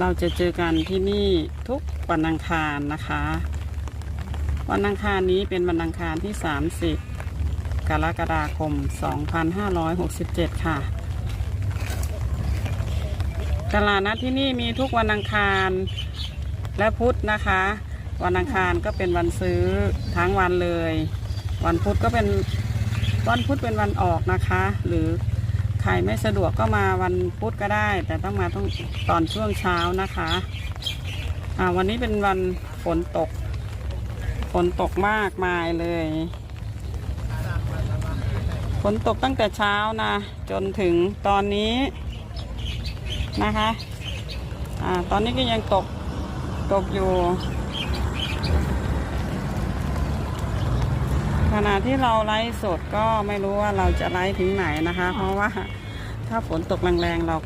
เราจะเจอกันที่นี่ทุกวันอังคารนะคะ วันอังคารนี้เป็นวันอังคารที่ 30 กรกฎาคม 2567 ค่ะ ตลาดนัดที่นี่มีทุกวันอังคารและพุธนะคะ วันอังคารก็เป็นวันซื้อทั้งวันเลย วันพุธก็เป็นวันพุธเป็นวันออกนะคะ หรือ ใครไม่สะดวกก็มาวันพุธก็ได้ แต่ต้องมาต้องตอนช่วงเช้านะคะอ่าวันนี้เป็นวันฝนตก ฝนตกมากมายเลยฝนตกตั้งแต่เช้านะ จนถึงตอนนี้นะคะอ่าตอนนี้ก็ยังตกตกอยู่ ขณะที่เราไลฟ์สดก็ไม่รู้ว่าเราจะไลฟ์ถึงไหนนะคะ เพราะว่า ถ้าฝนตกแรงๆเราก็